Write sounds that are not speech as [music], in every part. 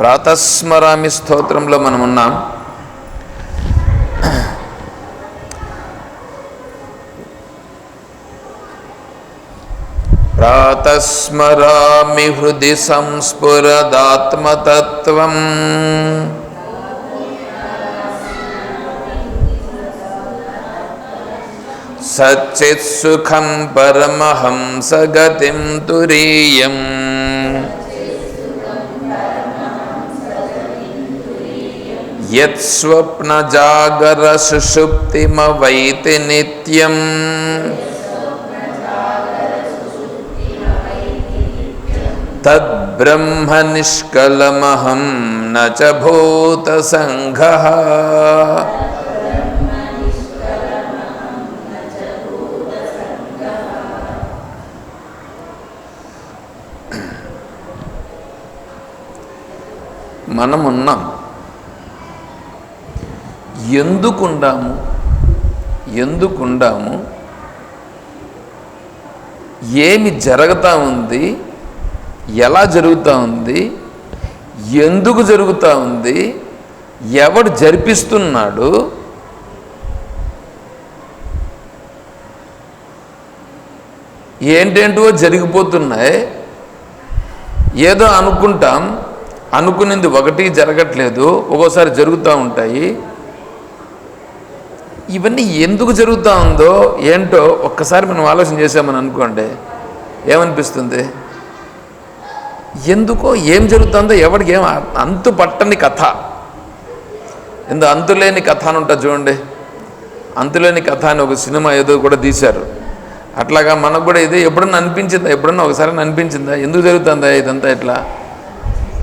ప్రాతస్మరామి స్తోత్రంలో మనం ఉన్నాం. ప్రాతస్మరామి హృది సంస్ఫురదాత్మతత్వం. సచ్చిత్సుఖం పరమహంసగతిం తురీయం. యత్స్వప్నజాగరసుషుప్తిమవైతి నిత్యం తద్బ్రహ్మ నిష్కలమహం న చ భూతసంఘః మనం ఉన్నాం ఎందుకుండాము? ఎందుకుండాము? ఏమి జరుగుతూ ఉంది? ఎలా జరుగుతూ ఉంది? ఎందుకు జరుగుతూ ఉంది? ఎవడు జరిపిస్తున్నాడు? ఏంటేంటో జరిగిపోతున్నాయి. ఏదో అనుకుంటాం. అనుకునేది ఒకటి జరగట్లేదు. ఒక్కోసారి జరుగుతూ ఉంటాయి. ఇవన్నీ ఎందుకు జరుగుతూ ఉందో ఏంటో ఒక్కసారి మనం ఆలోచన చేసామని అనుకోండి ఏమనిపిస్తుంది? ఎందుకో ఏం జరుగుతుందో ఎవరికి ఏం అంతు పట్టని కథ. ఎందు అంతులేని కథ అని ఉంటుంది చూడండి. అంతులేని కథ అని ఒక సినిమా ఏదో కూడా తీశారు. అట్లాగా మనకు కూడా ఇది ఎప్పుడన్నా అనిపించిందా? ఎప్పుడన్నా ఒకసారి అనిపించిందా? ఎందుకు జరుగుతుందా ఇదంతా ఇట్లా?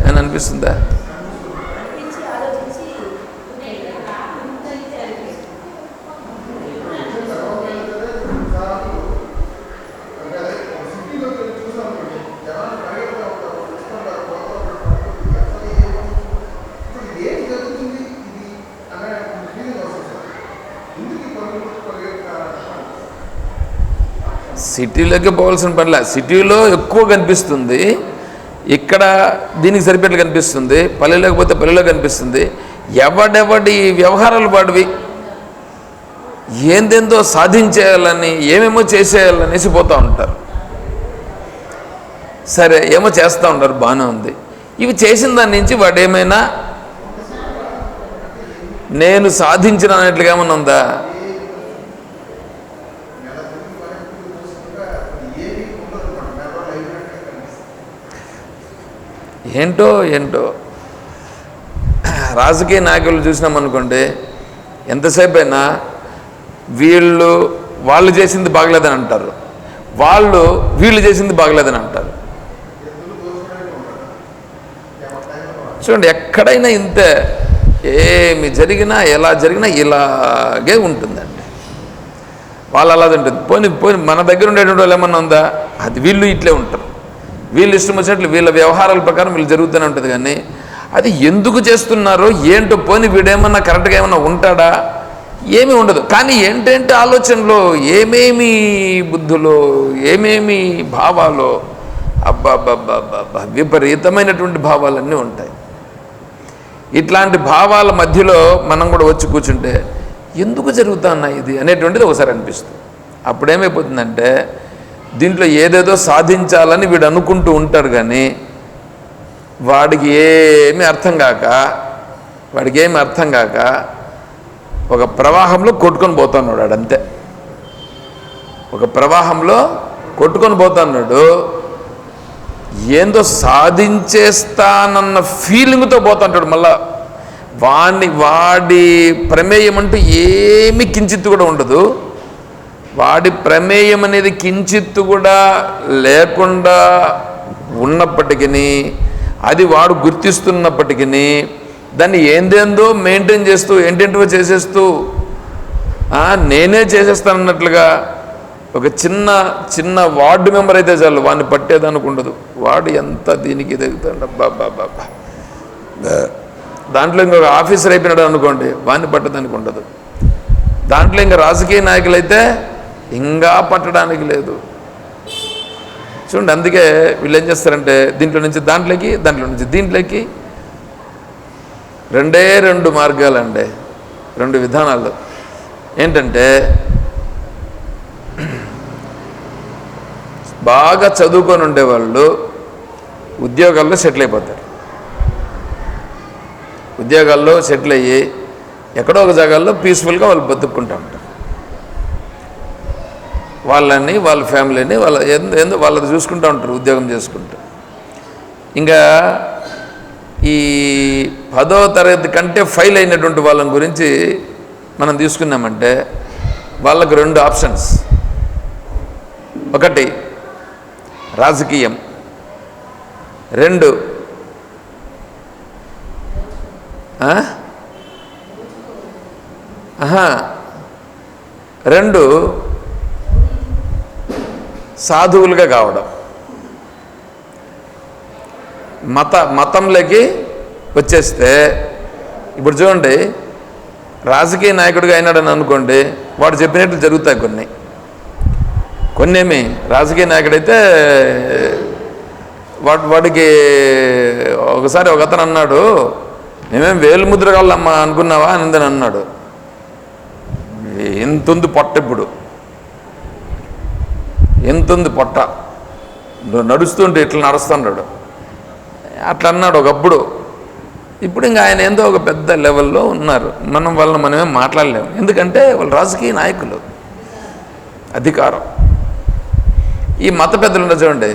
అని అనిపిస్తుందా? సిటీలోకి పోవాల్సిన పనిలా. సిటీలో ఎక్కువ కనిపిస్తుంది. ఇక్కడ దీనికి సరిపెట్లు కనిపిస్తుంది. పల్లెలోకి పోతే పల్లెలో కనిపిస్తుంది. ఎవడెవడి వ్యవహారాలు వాడివి? ఏందేందో సాధించేయాలని ఏమేమో చేసేయాలనేసి పోతూ ఉంటారు. సరే ఏమో చేస్తూ ఉంటారు బాగానే ఉంది. ఇవి చేసిన దాని నుంచి వాడు ఏమైనా నేను సాధించిన అన్నట్లుగా ఏమన్నా ఉందా? ఏంటో ఏంటో. రాజకీయ నాయకులు చూసినామనుకోండి ఎంతసేపు అయినా వీళ్ళు వాళ్ళు చేసింది బాగలేదని అంటారు. వాళ్ళు వీళ్ళు చేసింది బాగలేదని అంటారు. చూడండి ఎక్కడైనా ఇంతే ఏమి జరిగినా ఎలా జరిగినా ఇలాగే ఉంటుందండి. వాళ్ళు అలాగే ఉంటుంది పోనీ పోనీ మన దగ్గర ఉండేటువంటి వాళ్ళు ఏమన్నా ఉందా? అది వీళ్ళు ఇట్లే ఉంటారు. వీళ్ళు ఇష్టం వచ్చినట్లు వీళ్ళ వ్యవహారాల ప్రకారం వీళ్ళు జరుగుతూనే ఉంటుంది కానీ అది ఎందుకు చేస్తున్నారో ఏంటో పోనీ వీడేమన్నా కరెక్ట్గా ఏమన్నా ఉంటాడా? ఏమీ ఉండదు. కానీ ఏంటంటే ఆలోచనలో ఏమేమి బుద్ధులో ఏమేమి భావాలో అబ్బాబ్బాబ్బాబ్బా విపరీతమైనటువంటి భావాలన్నీ ఉంటాయి. ఇట్లాంటి భావాల మధ్యలో మనం కూడా వచ్చి కూర్చుంటే ఎందుకు జరుగుతా ఉన్నాయి ఇది అనేటువంటిది ఒకసారి అనిపిస్తుంది. అప్పుడేమైపోతుందంటే దీంట్లో ఏదేదో సాధించాలని వీడు అనుకుంటూ ఉంటాడు కానీ వాడికి ఏమి అర్థం కాక వాడికి ఏమి అర్థం కాక ఒక ప్రవాహంలో కొట్టుకొని పోతున్నాడు వాడు అంతే. ఒక ప్రవాహంలో కొట్టుకొని పోతున్నాడు. ఏందో సాధించేస్తానన్న ఫీలింగ్తో పోతుంటాడు మళ్ళా. వాడిని వాడి ప్రమేయం అంటూ ఏమి కించిత్తు కూడా ఉండదు. వాడి ప్రమేయం అనేది కించిత్తు కూడా లేకుండా ఉన్నప్పటికీ అది వాడు గుర్తిస్తున్నప్పటికీ దాన్ని ఏందేందో మెయింటైన్ చేస్తూ ఏంటేంటో చేసేస్తూ నేనే చేసేస్తానన్నట్లుగా ఒక చిన్న చిన్న వార్డు మెంబర్ అయితే చాలు వాడిని పట్టేదానికి ఉండదు వాడు ఎంత దీనికి ఎదుగుతాడు? అబ్బా బాబా దాంట్లో ఇంకొక ఆఫీసర్ అయిపోయినాడు అనుకోండి వాడిని పట్టడానికి ఉండదు దాంట్లో ఇంకా రాజకీయ నాయకులైతే ఇంకా పట్టడానికి లేదు. చూడండి అందుకే వీళ్ళు ఏం చేస్తారంటే దీంట్లో నుంచి దాంట్లోకి దాంట్లో నుంచి దీంట్లోకి రెండే రెండు మార్గాలండి. రెండు విధానాలు. ఏంటంటే బాగా చదువుకొని ఉండేవాళ్ళు ఉద్యోగాల్లో సెటిల్ అయిపోతారు. ఉద్యోగాల్లో సెటిల్ అయ్యి ఎక్కడో ఒక జాగాల్లో పీస్ఫుల్గా వాళ్ళు బతుక్కుంటూ ఉంటారు. వాళ్ళని వాళ్ళ ఫ్యామిలీని వాళ్ళ ఎందు ఎందు వాళ్ళది చూసుకుంటూ ఉంటారు ఉద్యోగం చేసుకుంటూ. ఇంకా ఈ పదో తరగతి కంటే ఫెయిల్ అయినటువంటి వాళ్ళని గురించి మనం తీసుకున్నామంటే వాళ్ళకు రెండు ఆప్షన్స్. ఒకటి రాజకీయం. రెండు రెండు సాధువులుగా కావడం. మత మతంలోకి వచ్చేస్తే ఇప్పుడు చూడండి రాజకీయ నాయకుడిగా అయినాడని అనుకోండి వాడు చెప్పినట్లు జరుగుతాయి కొన్ని. కొన్నేమి రాజకీయ నాయకుడైతే వాడు వాడికి ఒకసారి ఒక అతను అన్నాడు మేమేం వేలు ముద్రగాళ్ళమ్మా అనుకున్నావా? అని అన్నాడు. ఎంతుంది పొట్ట ఇప్పుడు. ఎంతుంది పొట్ట? నువ్వు నడుస్తుంటే ఇట్లా నడుస్తున్నాడు? అట్లా అన్నాడు ఒకప్పుడు. ఇప్పుడు ఇంకా ఆయన ఏందో ఒక పెద్ద లెవెల్లో ఉన్నారు. మనం వాళ్ళని మనమే మాట్లాడలేము. ఎందుకంటే వాళ్ళు రాజకీయ నాయకులు. అధికారం. ఈ మత పెద్దలు చూడండి.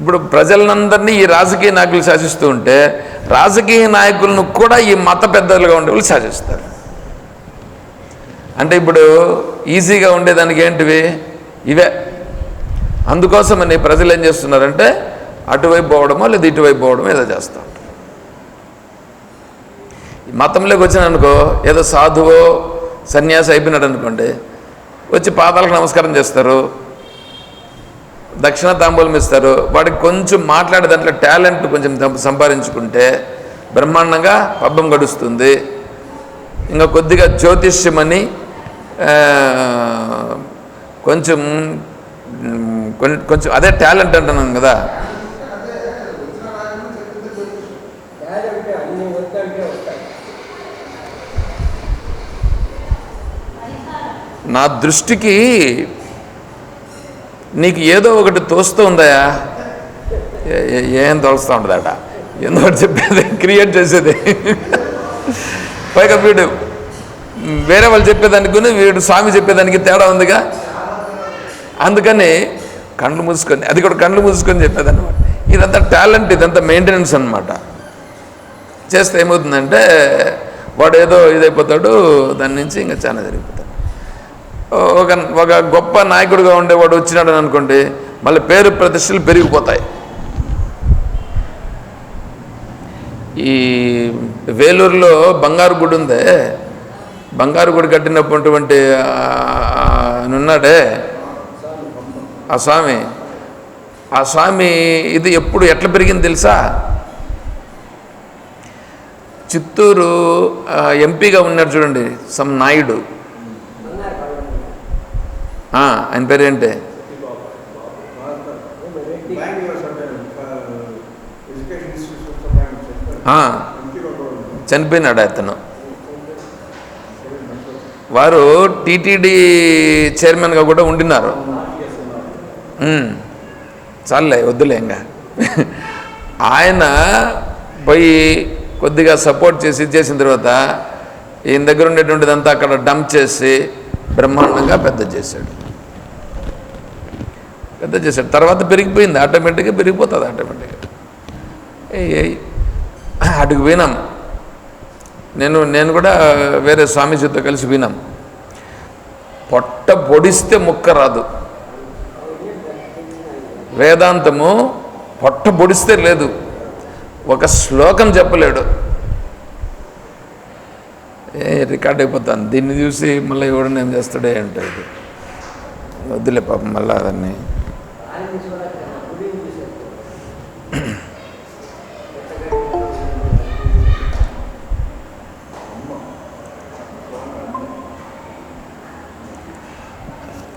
ఇప్పుడు ప్రజలందరినీ ఈ రాజకీయ నాయకులు శాసిస్తూ ఉంటే రాజకీయ నాయకులను కూడా ఈ మత పెద్దలుగా ఉండే వాళ్ళు శాసిస్తారు. అంటే ఇప్పుడు ఈజీగా ఉండేదానికి ఏంటివి? ఇవే. అందుకోసమని ప్రజలు ఏం చేస్తున్నారంటే అటువైపు పోవడమో లేదా ఇటువైపు పోవడమో ఏదో చేస్తాం. ఈ మతంలోకి వచ్చిన అనుకో ఏదో సాధువో సన్యాసి అయిపోయినాడు అనుకోండి వచ్చి పాదాలకు నమస్కారం చేస్తారు దక్షిణ తాంబూలం ఇస్తారు వాడికి కొంచెం మాట్లాడే దాంట్లో టాలెంట్ కొంచెం సంపాదించుకుంటే బ్రహ్మాండంగా పబ్బం గడుస్తుంది. ఇంకా కొద్దిగా జ్యోతిష్యమని కొంచెం కొంచెం అదే టాలెంట్ అంటున్నాను కదా. నా దృష్టికి నీకు ఏదో ఒకటి తోస్తూ ఉందయా? ఏం తోలుస్తూ ఉండదట ఏందో చెప్పేది క్రియేట్ చేసేది. పైగా వీడు వేరే వాళ్ళు చెప్పేదానికి వీడు స్వామి చెప్పేదానికి తేడా ఉందిగా. అందుకని కళ్ళు మూసుకొని అది కూడా కళ్ళు మూసుకొని చెప్పేదన్నమాట. ఇదంతా టాలెంట్ ఇదంతా మెయింటెనెన్స్ అన్నమాట. చేస్తే ఏమవుతుందంటే వాడు ఏదో ఇదైపోతాడు దాని నుంచి ఇంకా చాలా జరిగిపోతాడు. ఒక ఒక గొప్ప నాయకుడిగా ఉండేవాడు వచ్చినాడు అనుకోండి మళ్ళీ పేరు ప్రతిష్టలు పెరిగిపోతాయి. ఈ వేలూరులో బంగారు గుడి ఉందే. బంగారు గుడి కట్టినటువంటి ఉన్నాడే ఆ స్వామి ఆ స్వామి ఇది ఎప్పుడు ఎట్లా పెరిగింది తెలుసా? చిత్తూరు ఎంపీగా ఉన్నారు చూడండి సమ్ నాయుడు. ఆయన పేరు ఏంటి? చనిపోయినాడు అతను. వారు టీటీడీ చైర్మన్గా కూడా ఉండినారు. చాలే వద్దులే ఇంకా. ఆయన పోయి కొద్దిగా సపోర్ట్ చేసి ఇచ్చేసిన చేసిన తర్వాత ఈయన దగ్గర ఉండేటువంటిదంతా అక్కడ డంప్ చేసి బ్రహ్మాండంగా పెద్ద చేశాడు. పెద్ద చేశాడు. తర్వాత పెరిగిపోయింది. ఆటోమేటిక్గా పెరిగిపోతుంది ఆటోమేటిక్గా. ఏ అటుకు పోయినాం. నేను నేను కూడా వేరే స్వామీజీతో కలిసి పోయినాం. పొట్ట పొడిస్తే ముక్క రాదు. వేదాంతము పొట్ట పొడిస్తే లేదు. ఒక శ్లోకం చెప్పలేడు. ఏ రికార్డ్ అయిపోతాను. దీన్ని చూసి మళ్ళీ ఎవడని ఏం చేస్తాడే అంటే వద్దులే పాపం మళ్ళీ అదన్నీ.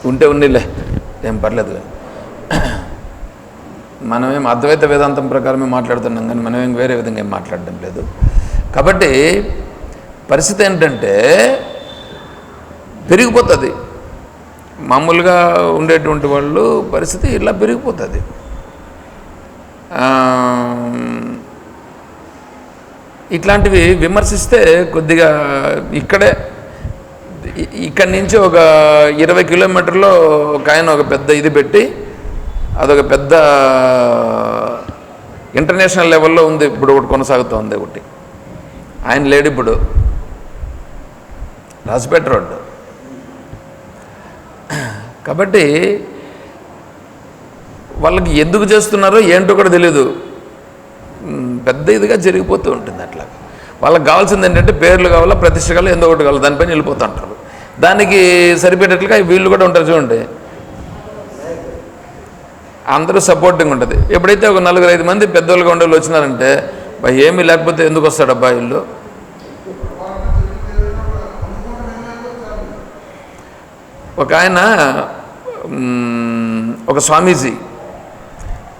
ఉంటే ఉన్నిలే ఏం పర్లేదు మనమేం అద్వైత వేదాంతం ప్రకారమే మాట్లాడుతున్నాం కానీ మనమేం వేరే విధంగా ఏం మాట్లాడడం లేదు. కాబట్టి పరిస్థితి ఏంటంటే పెరిగిపోతుంది. మామూలుగా ఉండేటువంటి వాళ్ళు పరిస్థితి ఇలా పెరిగిపోతుంది. ఇట్లాంటివి విమర్శిస్తే కొద్దిగా ఇక్కడే ఇక్కడి నుంచి ఒక ఇరవై కిలోమీటర్లో ఒక ఆయన ఒక పెద్ద ఇది పెట్టి అదొక పెద్ద ఇంటర్నేషనల్ లెవెల్లో ఉంది ఇప్పుడు ఒకటి కొనసాగుతోంది ఒకటి. ఆయన లేడు ఇప్పుడు. రాజపేట రోడ్డు. కాబట్టి వాళ్ళకి ఎందుకు చేస్తున్నారో ఏంటో కూడా తెలియదు పెద్ద ఇదిగా జరిగిపోతూ ఉంటుంది అట్లా. వాళ్ళకి కావాల్సింది ఏంటంటే పేర్లు కావాలా ప్రతిష్ట కావాలా ఎందుకు ఒకటి కావాలి దానిపైన వెళ్ళిపోతుంటారు దానికి సరిపెట్టేట్లుగా వీళ్ళు కూడా ఉంటారు చూడండి. అందరూ సపోర్టింగ్ ఉంటుంది. ఎప్పుడైతే ఒక నలుగురు ఐదు మంది పెద్దోళ్ళుగా ఉండే వాళ్ళు వచ్చినారంటే ఏమీ లేకపోతే ఎందుకు వస్తాడబ్బా ఇల్లు ఒక ఆయన ఒక స్వామీజీ.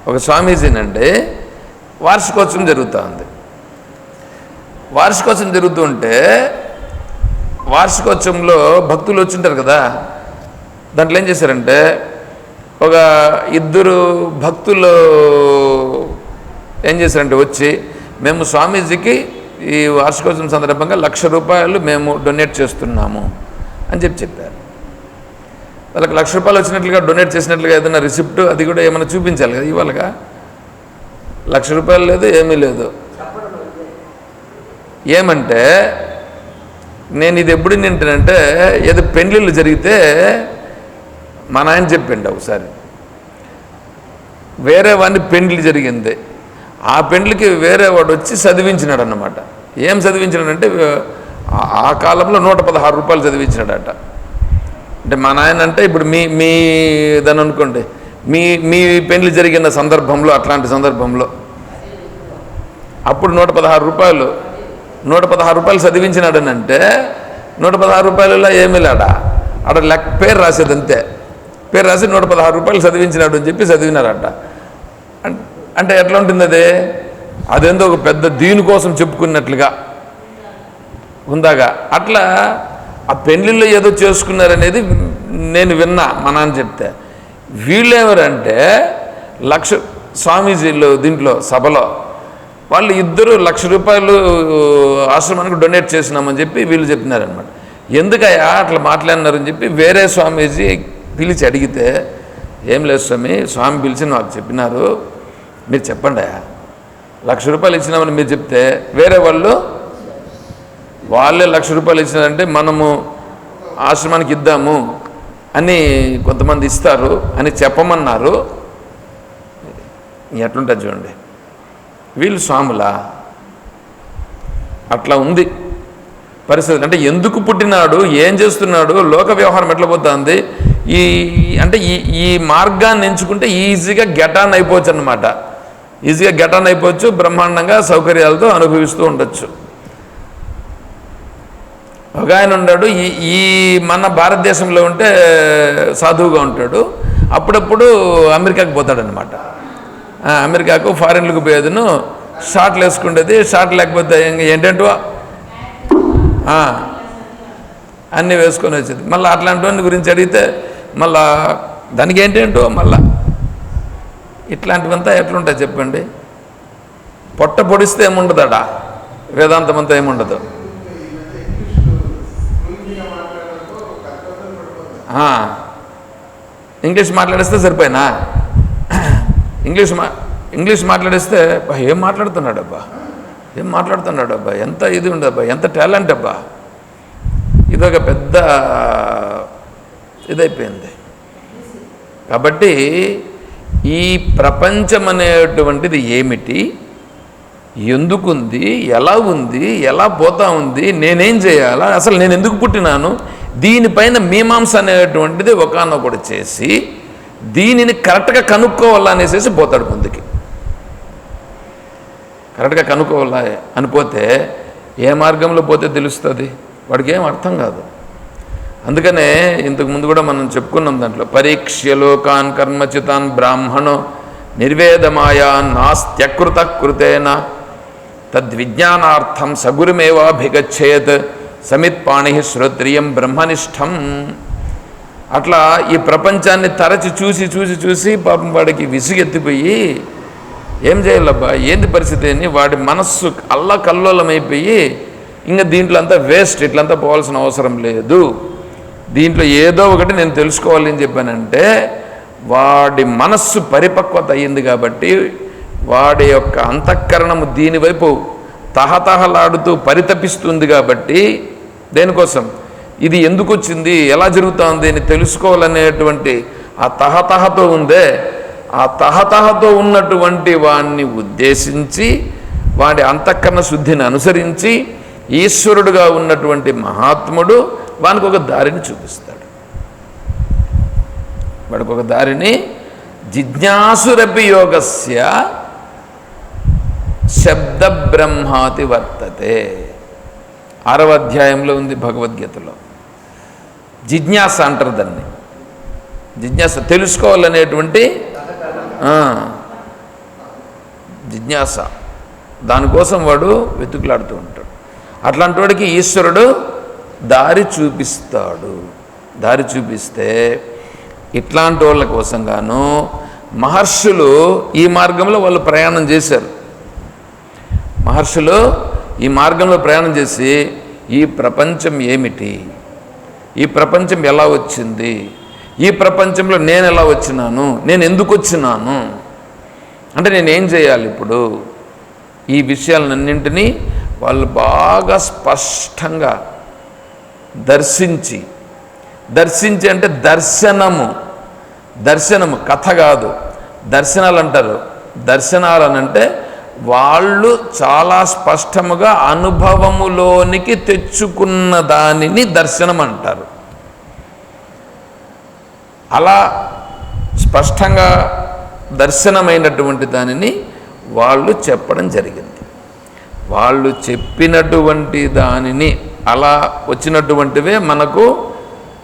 ఒక స్వామీజీనండి వార్షికోత్సవం జరుగుతూ ఉంది. వార్షికోత్సవం జరుగుతుంటే వార్షికోత్సవంలో భక్తులు వచ్చింటారు కదా దాంట్లో ఏం చేశారంటే ఒక ఇద్దరు భక్తులు ఏం చేశారంటే వచ్చి మేము స్వామీజీకి ఈ వార్షికోత్సవం సందర్భంగా లక్ష రూపాయలు మేము డొనేట్ చేస్తున్నాము అని చెప్పి చెప్పారు. వాళ్ళకి లక్ష రూపాయలు వచ్చినట్లుగా డొనేట్ చేసినట్లుగా ఏదైనా రిసిప్ట్ అది కూడా ఏమైనా చూపించాలి కదా ఇవాళగా లక్ష రూపాయలు లేదు ఏమీ లేదు. ఏమంటే నేను ఇది ఎప్పుడు నింటానంటే ఏదో పెళ్ళిళ్ళు జరిగితే మా నాయన చెప్పిండు ఒకసారి. వేరే వాడిని పెండ్లి జరిగింది. ఆ పెండ్లికి వేరే వాడు వచ్చి చదివించినాడు అన్నమాట ఏం చదివించినాడంటే ఆ- కాలంలో నూట పదహారు రూపాయలు చదివించినాడట. అంటే మా నాయన అంటే ఇప్పుడు మీ మీ దాని అనుకోండి మీ మీ పెండ్లి జరిగిన సందర్భంలో అట్లాంటి సందర్భంలో అప్పుడు నూట పదహారు రూపాయలు నూట పదహారు రూపాయలు చదివించినాడనంటే నూట పదహారు రూపాయలలో ఏమీ లేడా? అక్కడ లెక్క పేరు రాసేది అంతే పేరు రాసి నూట పదహారు రూపాయలు చదివించినాడు అని చెప్పి చదివినారట. అంటే ఎట్లా ఉంటుంది అది? అదేందో ఒక పెద్ద దీని కోసం చెప్పుకున్నట్లుగా ఉందాగా? అట్లా ఆ పెళ్ళిళ్ళు ఏదో చేసుకున్నారనేది నేను విన్నా మా నాన్న చెప్తే. వీళ్ళు లక్ష స్వామీజీలు దీంట్లో సభలో. వాళ్ళు ఇద్దరు లక్ష రూపాయలు ఆశ్రమానికి డొనేట్ చేసినామని చెప్పి వీళ్ళు చెప్తున్నారనమాట ఎందుకయ్యా అట్లా మాట్లాడినారని చెప్పి వేరే స్వామీజీ పిలిచి అడిగితే ఏం లేదు స్వామి స్వామి పిలిచి నాకు చెప్పినారు మీరు చెప్పండి. లక్ష రూపాయలు ఇచ్చినామని మీరు చెప్తే వేరే వాళ్ళు వాళ్ళే లక్ష రూపాయలు ఇచ్చినారంటే మనము ఆశ్రమానికి ఇద్దాము అని కొంతమంది ఇస్తారు అని చెప్పమన్నారు. ఎట్లుంటుంది చూడండి. వీళ్ళు స్వాములా? అట్లా ఉంది. పరిస్థితి అంటే ఎందుకు పుట్టినాడు? ఏం చేస్తున్నాడు? లోక వ్యవహారం ఎట్లా పోతుంది? ఈ అంటే ఈ ఈ మార్గాన్ని ఎంచుకుంటే ఈజీగా గెటాన్ అయిపోవచ్చు అనమాట ఈజీగా గెటాన్ అయిపోవచ్చు బ్రహ్మాండంగా సౌకర్యాలతో అనుభవిస్తూ ఉండొచ్చు. ఒక ఆయన ఉన్నాడు ఈ ఈ మన భారతదేశంలో ఉంటే సాధువుగా ఉంటాడు. అప్పుడప్పుడు అమెరికాకి పోతాడనమాట అమెరికాకు ఫారెన్లకు పోయేదిను షార్ట్లు వేసుకుండేది షార్ట్ లేకపోతే ఏంటంటో? అన్నీ వేసుకొని వచ్చేది. మళ్ళీ అట్లాంటి గురించి అడిగితే మళ్ళా దానికి ఏంటేంటో మళ్ళా. ఇట్లాంటివంతా ఎట్లుంటాయి చెప్పండి? పొట్ట పొడిస్తే ఏముండదడా వేదాంతం అంతా ఏముండదు? ఇంగ్లీష్ మాట్లాడిస్తే సరిపోయినా? ఇంగ్లీష్ మా ఇంగ్లీష్ మాట్లాడిస్తే అబ్బా ఏం మాట్లాడుతున్నాడబ్బా? ఏం మాట్లాడుతున్నాడబ్బా? ఎంత ఇది ఉండబ్బా ఎంత టాలెంట్ అబ్బా? ఇదొక పెద్ద ఇదైపోయింది. కాబట్టి ఈ ప్రపంచం అనేటువంటిది ఏమిటి? ఎందుకుంది? ఎలా ఉంది? ఎలా పోతా ఉంది? నేనేం చేయాలా? అసలు నేను ఎందుకు పుట్టినాను? దీనిపైన మీమాంస అనేటువంటిది ఒకనొకటి చేసి దీనిని కరెక్ట్గా కనుక్కోవాలనేసి పోతాడు ముందుకి. కరెక్ట్గా కనుక్కోవాలా అనిపోతే ఏ మార్గంలో పోతే తెలుస్తుంది? వాడికి ఏం అర్థం కాదు. అందుకనే ఇంతకుముందు కూడా మనం చెప్పుకున్నాం దాంట్లో పరీక్ష్య లోకాన్ కర్మచితాన్ బ్రాహ్మణో నిర్వేదమాయా నాస్త్యకృత కృతేన తద్విజ్ఞానార్థం సగురుమేవాభిగచ్చేత్ సమిత్పాణి శ్రోత్రియం బ్రహ్మనిష్టం. అట్లా ఈ ప్రపంచాన్ని తరచి చూసి చూసి చూసి పాపం వాడికి విసుగెత్తిపోయి ఏం చేయాలబ్బా? ఏంది పరిస్థితి? అని వాడి మనస్సు అల్లకల్లోలమైపోయి ఇంకా దీంట్లో అంతా వేస్ట్ ఇట్లంతా పోవాల్సిన అవసరం లేదు. దీంట్లో ఏదో ఒకటి నేను తెలుసుకోవాలి అని చెప్పానంటే వాడి మనస్సు పరిపక్వత అయ్యింది కాబట్టి వాడి యొక్క అంతఃకరణము దీనివైపు తహతహలాడుతూ పరితపిస్తుంది కాబట్టి దేనికోసం? ఇది ఎందుకు వచ్చింది? ఎలా జరుగుతోంది? అని తెలుసుకోవాలనేటువంటి ఆ తహతహతో ఉందే ఆ తహతహతో ఉన్నటువంటి వాణ్ణి ఉద్దేశించి వాడి అంతఃకరణ శుద్ధిని అనుసరించి ఈశ్వరుడుగా ఉన్నటువంటి మహాత్ముడు వానికి ఒక దారిని చూపిస్తాడు. వాడికి ఒక దారిని జిజ్ఞాసురపి యోగస్య శబ్ద బ్రహ్మాతి వర్తతే. ఆరవ అధ్యాయంలో ఉంది భగవద్గీతలో. జిజ్ఞాస అంటారు దాన్ని. జిజ్ఞాస తెలుసుకోవాలనేటువంటి ఆ, జిజ్ఞాస. దానికోసం వాడు వెతుకులాడుతూ ఉంటాడు. అట్లాంటి వాడికి ఈశ్వరుడు దారి చూపిస్తాడు. దారి చూపిస్తే ఇట్లాంటి వాళ్ళ కోసంగాను మహర్షులు ఈ మార్గంలో వాళ్ళు ప్రయాణం చేశారు. మహర్షులు ఈ మార్గంలో ప్రయాణం చేసి ఈ ప్రపంచం ఏమిటి? ఈ ప్రపంచం ఎలా వచ్చింది? ఈ ప్రపంచంలో నేను ఎలా వచ్చినాను? నేను ఎందుకు వచ్చినాను? అంటే నేనేం చేయాలి ఇప్పుడు? ఈ విషయాలన్నింటినీ వాళ్ళు బాగా స్పష్టంగా దర్శించి. దర్శించి అంటే దర్శనము. దర్శనము కథ కాదు. దర్శనాలు అంటారు దర్శనాలు అని అంటే వాళ్ళు చాలా స్పష్టముగా అనుభవములోనికి తెచ్చుకున్న దానిని దర్శనం అంటారు అలా స్పష్టంగా దర్శనమైనటువంటి దానిని వాళ్ళు చెప్పడం జరిగింది. వాళ్ళు చెప్పినటువంటి దానిని అలా వచ్చినటువంటివే మనకు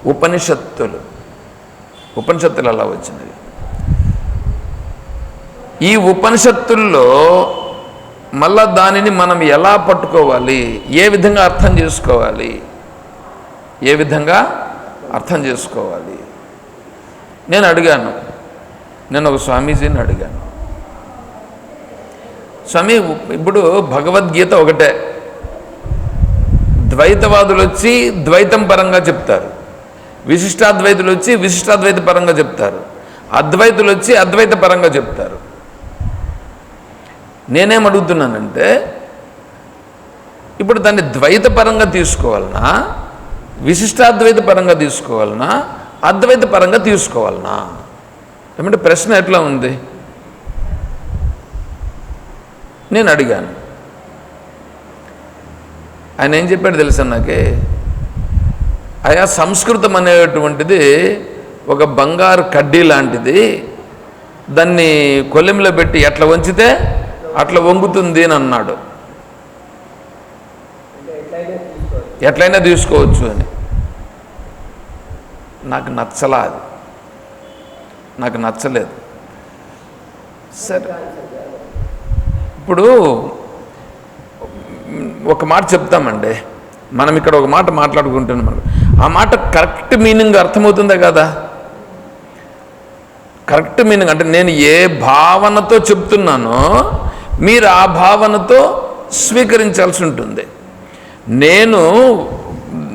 ఉపనిషత్తులు. ఉపనిషత్తులు అలా వచ్చినవి. ఈ ఉపనిషత్తుల్లో మళ్ళా దానిని మనం ఎలా పట్టుకోవాలి? ఏ విధంగా అర్థం చేసుకోవాలి? ఏ విధంగా అర్థం చేసుకోవాలి? నేను అడిగాను. నేను ఒక స్వామీజీని అడిగాను. స్వామి ఇప్పుడు భగవద్గీత ఒకటే. ద్వైతవాదులు వచ్చి ద్వైతం పరంగా చెప్తారు. విశిష్టాద్వైతులు వచ్చి విశిష్టాద్వైత పరంగా చెప్తారు. అద్వైతులు వచ్చి అద్వైత పరంగా చెప్తారు. నేనేం అడుగుతున్నానంటే ఇప్పుడు దాన్ని ద్వైత పరంగా తీసుకోవాలనా? విశిష్టాద్వైత పరంగా తీసుకోవాలనా? అద్వైత పరంగా తీసుకోవాలనా? ఏమంటే ప్రశ్న ఎట్లా ఉంది? నేను అడిగాను. ఆయన ఏం చెప్పాడు తెలుసా నాకే? ఆయా సంస్కృతం అనేటువంటిది ఒక బంగారు కడ్డీ లాంటిది. దాన్ని కొలెంలో పెట్టి ఎట్లా వంచితే అట్లా వంగుతుంది అని అన్నాడు. తీసుకోవచ్చు ఎట్లయినా తీసుకోవచ్చు అని. నాకు నచ్చలా అది. నాకు నచ్చలేదు. సరే. ఇప్పుడు ఒక మాట చెప్తామండి. మనం ఇక్కడ ఒక మాట మాట్లాడుకుంటున్నాం ఆ మాట కరెక్ట్ మీనింగ్ అర్థమవుతుందా కదా? కరెక్ట్ మీనింగ్ అంటే నేను ఏ భావనతో చెప్తున్నానో మీరు ఆ భావనతో స్వీకరించాల్సి ఉంటుంది. నేను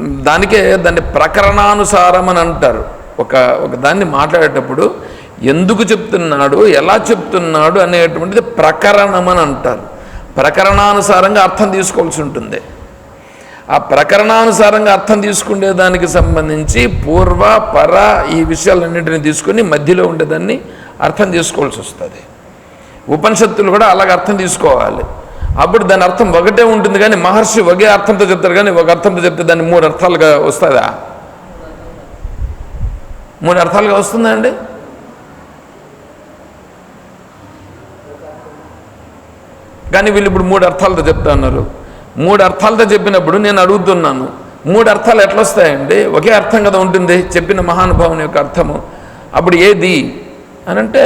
దానికే దాన్ని ప్రకరణానుసారం అని అంటారు. ఒక ఒక దాన్ని మాట్లాడేటప్పుడు ఎందుకు చెప్తున్నాడు ఎలా చెప్తున్నాడు అనేటువంటిది ప్రకరణం అని అంటారు. ప్రకరణానుసారంగా అర్థం తీసుకోవాల్సి ఉంటుంది. ఆ ప్రకరణానుసారంగా అర్థం తీసుకునే దానికి సంబంధించి పూర్వ పర ఈ విషయాలన్నింటినీ తీసుకొని మధ్యలో ఉండేదాన్ని అర్థం చేసుకోవాల్సి వస్తుంది. ఉపనిషత్తులు కూడా అలాగ అర్థం తీసుకోవాలి. అప్పుడు దాని అర్థం ఒకటే ఉంటుంది కానీ మహర్షి ఒకే అర్థంతో చెప్తారు కానీ ఒక అర్థంతో చెప్తే దాన్ని మూడు అర్థాలుగా వస్తుందా? మూడు అర్థాలుగా వస్తుందా అండి? కానీ వీళ్ళు ఇప్పుడు మూడు అర్థాలతో చెప్తున్నారు మూడు అర్థాలతో చెప్పినప్పుడు నేను అడుగుతున్నాను. మూడు అర్థాలు ఎట్లా వస్తాయండి? ఒకే అర్థం కదా ఉంటుంది చెప్పిన మహానుభావుని యొక్క అర్థము. అప్పుడు ఏది? అని అంటే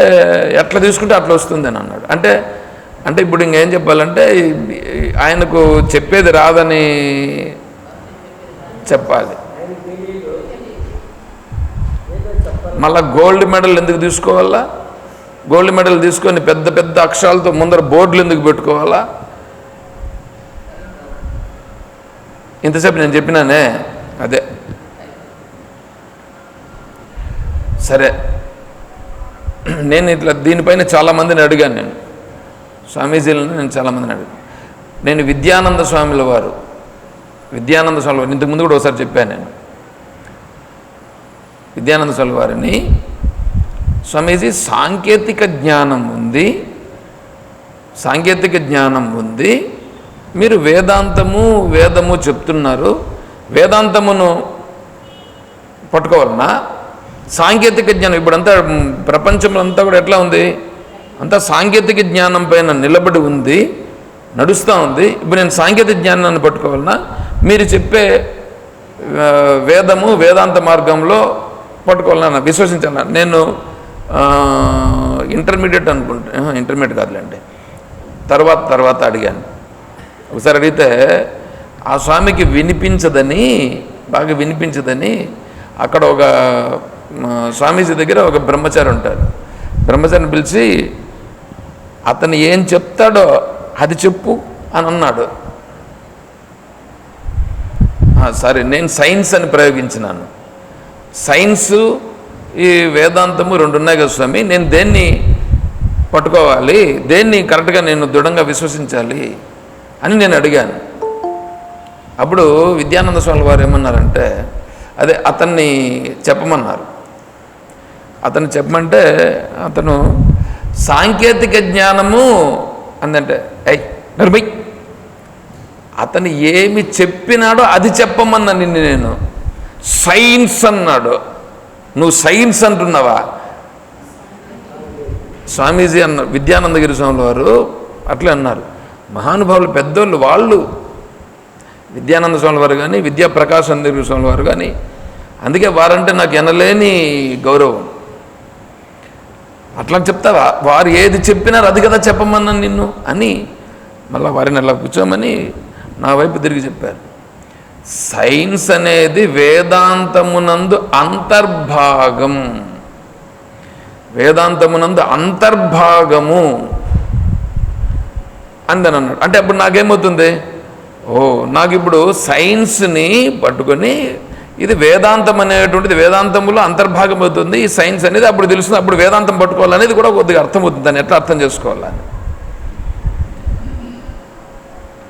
ఎట్లా తీసుకుంటే అట్లా వస్తుంది అని అన్నాడు. అంటే అంటే ఇప్పుడు ఇంకేం చెప్పాలంటే ఆయనకు చెప్పేది రాదని చెప్పాలి. మళ్ళా గోల్డ్ మెడల్ ఎందుకు తీసుకోవాలా? గోల్డ్ మెడల్ తీసుకొని పెద్ద పెద్ద అక్షరాలతో ముందర బోర్డులు ఎందుకు పెట్టుకోవాలా? ఇంతసేపు నేను చెప్పినానే అదే. సరే. నేను ఇట్లా దీనిపైన చాలామందిని అడిగాను నేను. స్వామీజీలను నేను చాలామందిని అడిగాను. నేను విద్యానంద స్వామిల వారు. విద్యానంద స్వామి వారు. ఇంతకుముందు కూడా ఒకసారి చెప్పాను నేను. విద్యానంద స్వామి వారిని స్వామీజీ సాంకేతిక జ్ఞానం ఉంది. సాంకేతిక జ్ఞానం ఉంది. మీరు వేదాంతము వేదము చెప్తున్నారు. వేదాంతమును పట్టుకోవాలన్నా సాంకేతిక జ్ఞానం ఇప్పుడంతా మ్, ప్రపంచంలో అంతా కూడా ఎట్లా ఉంది? అంతా సాంకేతిక జ్ఞానం పైన నిలబడి ఉంది నడుస్తూ ఉంది. ఇప్పుడు నేను సాంకేతిక జ్ఞానాన్ని పట్టుకోవాలన్నా మీరు చెప్పే వేదము వేదాంత మార్గంలో పట్టుకోవాలన్నా విశ్వసించాలన్నా నేను ఇంటర్మీడియట్ అనుకుంటా. ఇంటర్మీడియట్ కాదులేండి. తర్వాత తర్వాత అడిగాను. ఒకసారి అడిగితే ఆ స్వామికి వినిపించదని బాగా వినిపించదని అక్కడ ఒక స్వామీజీ దగ్గర ఒక బ్రహ్మచారి ఉంటారు. బ్రహ్మచారిని పిలిచి అతను ఏం చెప్తాడో అది చెప్పు అని అన్నాడు. సరే నేను సైన్స్ అని ప్రయోగించినాను. సైన్సు ఈ వేదాంతము రెండు ఉన్నాయి కదా స్వామి నేను దేన్ని పట్టుకోవాలి దేన్ని కరెక్ట్గా నేను దృఢంగా విశ్వసించాలి అని నేను అడిగాను. అప్పుడు విద్యానంద స్వామి వారు ఏమన్నారంటే అదే అతన్ని చెప్పమన్నారు. అతను చెప్పమంటే అతను సాంకేతిక జ్ఞానము అందంటే ఐ నర్మై అతను ఏమి చెప్పినాడో అది చెప్పమన్నా నిన్ను నేను. సైన్స్ అన్నాడు. నువ్వు సైన్స్ అంటున్నావా? స్వామీజీ అన్న విద్యానందగిరి స్వామి వారు అట్లే అన్నారు. మహానుభావులు పెద్దోళ్ళు వాళ్ళు. విద్యానంద స్వామి వారు కానీ విద్యా ప్రకాశానందగిరి స్వామి వారు కానీ అందుకే వారంటే నాకు ఎనలేని గౌరవం. అట్లా చెప్తావా? వారు ఏది చెప్పినారు అది కదా చెప్పమన్నాను నిన్ను అని మళ్ళీ వారిని అలా కూర్చోమని నా వైపు తిరిగి చెప్పారు. సైన్స్ అనేది వేదాంతమునందు అంతర్భాగం. వేదాంతమునందు అంతర్భాగము అందని అన్నాడు అంటే అప్పుడు నాకేమవుతుంది? ఓ నాకు ఇప్పుడు సైన్స్ని పట్టుకొని ఇది వేదాంతం అనేటువంటిది వేదాంతములో అంతర్భాగం అవుతుంది ఈ సైన్స్ అనేది అప్పుడు తెలుస్తుంది అప్పుడు వేదాంతం పట్టుకోవాలనేది కూడా కొద్దిగా అర్థమవుతుంది. దాన్ని ఎట్లా అర్థం చేసుకోవాలని.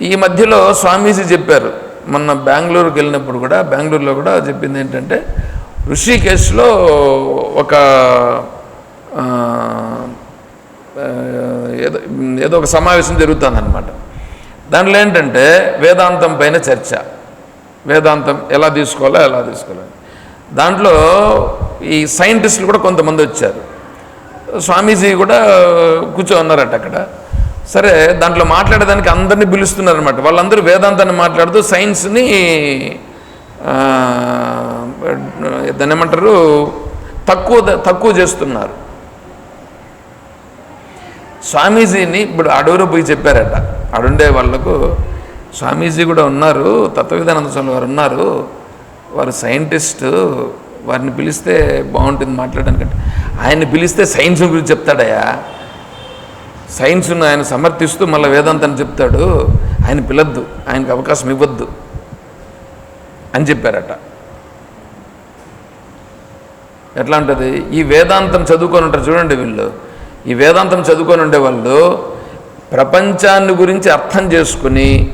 ఈ మధ్యలో స్వామీజీ చెప్పారు. మొన్న బెంగళూరుకి వెళ్ళినప్పుడు కూడా బెంగళూరులో కూడా చెప్పింది ఏంటంటే ఋషికేశ్లో ఒక ఏదో ఏదో ఒక సమావేశం జరుగుతుందన్నమాట. దాంట్లో ఏంటంటే వేదాంతం పైన చర్చ. వేదాంతం ఎలా తీసుకోవాలో ఎలా తీసుకోవాలని. దాంట్లో ఈ సైంటిస్టులు కూడా కొంతమంది వచ్చారు. స్వామీజీ కూడా కూర్చో ఉన్నారట అక్కడ. సరే దాంట్లో మాట్లాడేదానికి అందరినీ పిలుస్తున్నారనమాట వాళ్ళందరూ వేదాంతాన్ని మాట్లాడుతూ సైన్స్ని దాన్ని ఏమంటారు? తక్కువ తక్కువ చేస్తున్నారు. స్వామీజీని ఇప్పుడు అడవిలో పోయి చెప్పారట. అడుండే వాళ్ళకు స్వామీజీ కూడా ఉన్నారు తత్వవిధానంద స్వామి వారు ఉన్నారు. వారు సైంటిస్ట్ వారిని పిలిస్తే బాగుంటుంది మాట్లాడడానికంటే. ఆయన్ని పిలిస్తే సైన్స్ గురించి చెప్తాడయ్యా. సైన్స్ను ఆయన సమర్థిస్తూ మళ్ళీ వేదాంతాన్ని చెప్తాడు. ఆయన పిలద్దు ఆయనకు అవకాశం ఇవ్వద్దు అని చెప్పారట. ఎట్లా ఉంటుంది? ఈ వేదాంతం చదువుకొని ఉంటారు చూడండి వీళ్ళు. ఈ వేదాంతం చదువుకొని ఉండే వాళ్ళు ప్రపంచాన్ని గురించి అర్థం చేసుకుని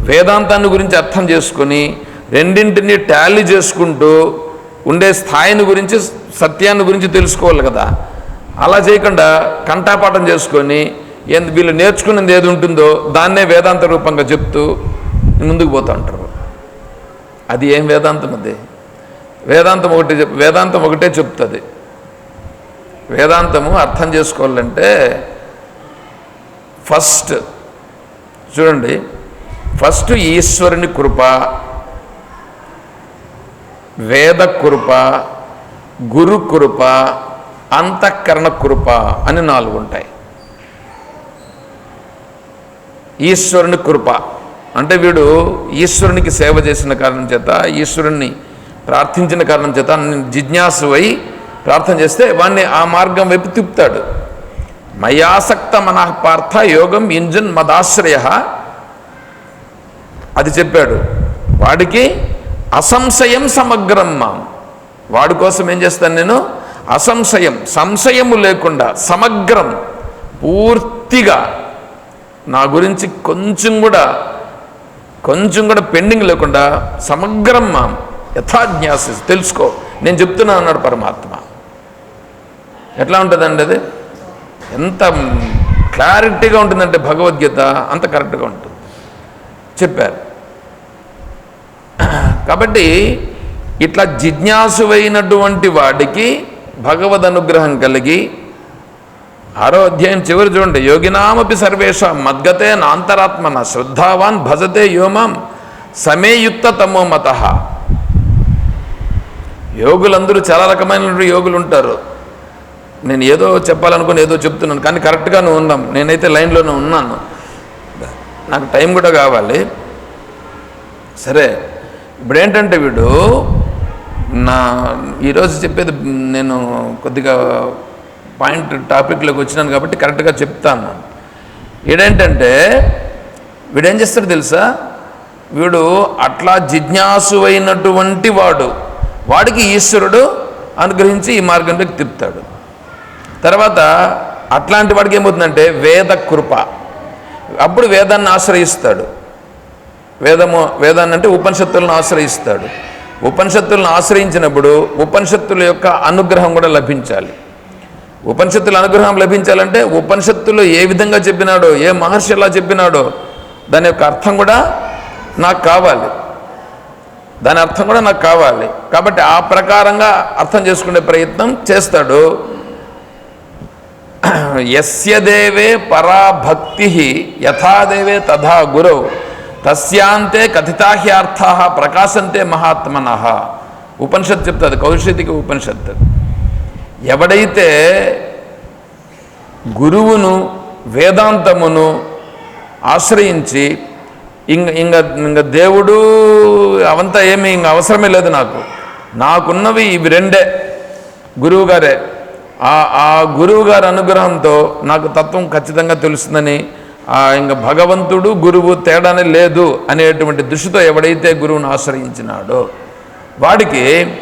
వేదాంతాన్ని గురించి అర్థం చేసుకుని రెండింటిని టాలీ చేసుకుంటూ ఉండే స్థాయిని గురించి సత్యాన్ని గురించి తెలుసుకోవాలి కదా. అలా చేయకుండా కంఠాపాఠం చేసుకొని ఏంది వీళ్ళు నేర్చుకున్నది ఏది ఉంటుందో దాన్నే వేదాంత రూపంగా చెప్తూ ముందుకు పోతూ ఉంటారు. అది ఏం వేదాంతం అది? వేదాంతం ఒకటి చెప్ వేదాంతం ఒకటే చెప్తుంది. వేదాంతము అర్థం చేసుకోవాలంటే ఫస్ట్ చూడండి ఫస్ట్ ఈశ్వరుని కృప వేద కృప గురు కృప అంతఃకరణ కృప అని నాలుగు ఉంటాయి. ఈశ్వరుని కృప. అంటే వీడు ఈశ్వరునికి సేవ చేసిన కారణం చేత ఈశ్వరుణ్ణి ప్రార్థించిన కారణం చేత జిజ్ఞాసు అయి ప్రార్థన చేస్తే వాణ్ణి ఆ మార్గం వైపు తిప్పుతాడు. మయాసక్త మనః పార్థ యోగం ఇంజన్ మదాశ్రయ. అది చెప్పాడు. వాడికి అసంశయం సమగ్రం మాం. వాడి కోసం ఏం చేస్తాను నేను? అసంశయం సంశయము లేకుండా సమగ్రం పూర్తిగా నా గురించి కొంచెం కూడా కొంచెం కూడా పెండింగ్ లేకుండా సమగ్రం మా యథాజ్ఞాసి తెలుసుకో. నేను చెప్తున్నా అన్నాడు పరమాత్మ. ఎట్లా ఉంటుందండి అది? ఎంత క్లారిటీగా ఉంటుందంటే భగవద్గీత అంత కరెక్ట్గా ఉంటుంది. చెప్పారు. [clears throat] కాబట్టి ఇట్లా జిజ్ఞాసువైనటువంటి వాడికి భగవద్ అనుగ్రహం కలిగి ఆరో అధ్యాయం చివరి చూడండి. యోగినామపి సర్వేషాం మద్గతే నాంతరాత్మన శ్రద్ధావాన్ భజతే యోమం సమేయుక్త తమో మత. యోగులందరూ చాలా రకమైన యోగులు ఉంటారు. నేను ఏదో చెప్పాలనుకుని ఏదో చెప్తున్నాను కానీ కరెక్ట్గానే ఉన్నాం నేనైతే లైన్లోనే ఉన్నాను. నాకు టైం కూడా కావాలి. సరే ఇప్పుడు ఏంటంటే వీడు నా ఈరోజు చెప్పేది నేను కొద్దిగా పాయింట్ టాపిక్లోకి వచ్చినాను కాబట్టి కరెక్ట్గా చెప్తాను. వీడేంటంటే వీడేం చేస్తాడు తెలుసా? వీడు అట్లా జిజ్ఞాసు అయినటువంటి వాడు. వాడికి ఈశ్వరుడు అనుగ్రహించి ఈ మార్గంలోకి తిప్పుతాడు. తర్వాత అట్లాంటి వాడికి ఏమవుతుందంటే వేద కృప. అప్పుడు వేదాన్ని ఆశ్రయిస్తాడు. వేదము వేదాన్ని అంటే ఉపనిషత్తులను ఆశ్రయిస్తాడు. ఉపనిషత్తులను ఆశ్రయించినప్పుడు ఉపనిషత్తుల యొక్క అనుగ్రహం కూడా లభించాలి. ఉపనిషత్తుల అనుగ్రహం లభించాలంటే ఉపనిషత్తులు ఏ విధంగా చెప్పినాడో ఏ మహర్షి ఎలా చెప్పినాడో దాని యొక్క అర్థం కూడా నాకు కావాలి. దాని అర్థం కూడా నాకు కావాలి. కాబట్టి ఆ ప్రకారంగా అర్థం చేసుకునే ప్రయత్నం చేస్తాడు. [clears throat] యస్యదేవే పరాభక్తి యథాదేవే తథా గురవు తస్యాంతే కథితాహ్యార్థ ప్రకాశంతే మహాత్మన. ఉపనిషత్ చెప్తుంది కౌశితికి ఉపనిషత్ ఎవడైతే గురువును వేదాంతమును ఆశ్రయించి ఇంక ఇంక ఇంక దేవుడు అవంతా ఏమి ఇంక అవసరమే లేదు నాకు. నాకున్నవి ఇవి రెండే. గురువుగారే. ఆ ఆ అనుగ్రహంతో నాకు తత్వం ఖచ్చితంగా తెలుస్తుందని ఇంకా భగవంతుడు గురువు తేడానే లేదు అనేటువంటి దృష్టితో ఎవడైతే గురువును ఆశ్రయించినాడో వాడికి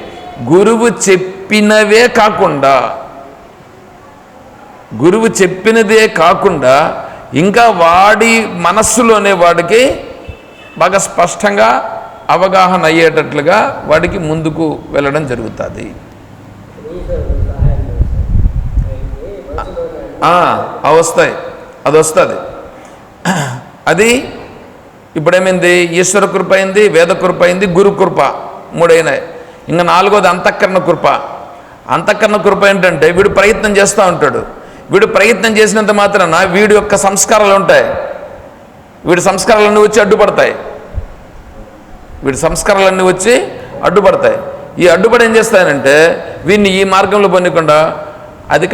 గురువు చెప్పినవే కాకుండా గురువు చెప్పినదే కాకుండా ఇంకా వాడి మనస్సులోనే వాడికి బాగా స్పష్టంగా అవగాహన అయ్యేటట్లుగా వాడికి ముందుకు వెళ్ళడం జరుగుతుంది. ఈశ్వరుడు వస్తాయి. అది వస్తుంది అది ఇప్పుడేమైంది? ఈశ్వర కృప అయింది వేద కృప అయింది గురు కృప మూడైనాయి. ఇంకా నాలుగోది అంతఃకరణ కృప. అంతఃకరణ కృప ఏంటంటే వీడు ప్రయత్నం చేస్తూ ఉంటాడు. వీడు ప్రయత్నం చేసినంత మాత్రాన వీడి యొక్క సంస్కారాలు ఉంటాయి. వీడి సంస్కారాలన్నీ వచ్చి అడ్డుపడతాయి. వీడి సంస్కారాలన్నీ వచ్చి అడ్డుపడతాయి. ఈ అడ్డుపడి ఏం చేస్తాయంటే వీడిని ఈ మార్గంలో పొందకుండా అది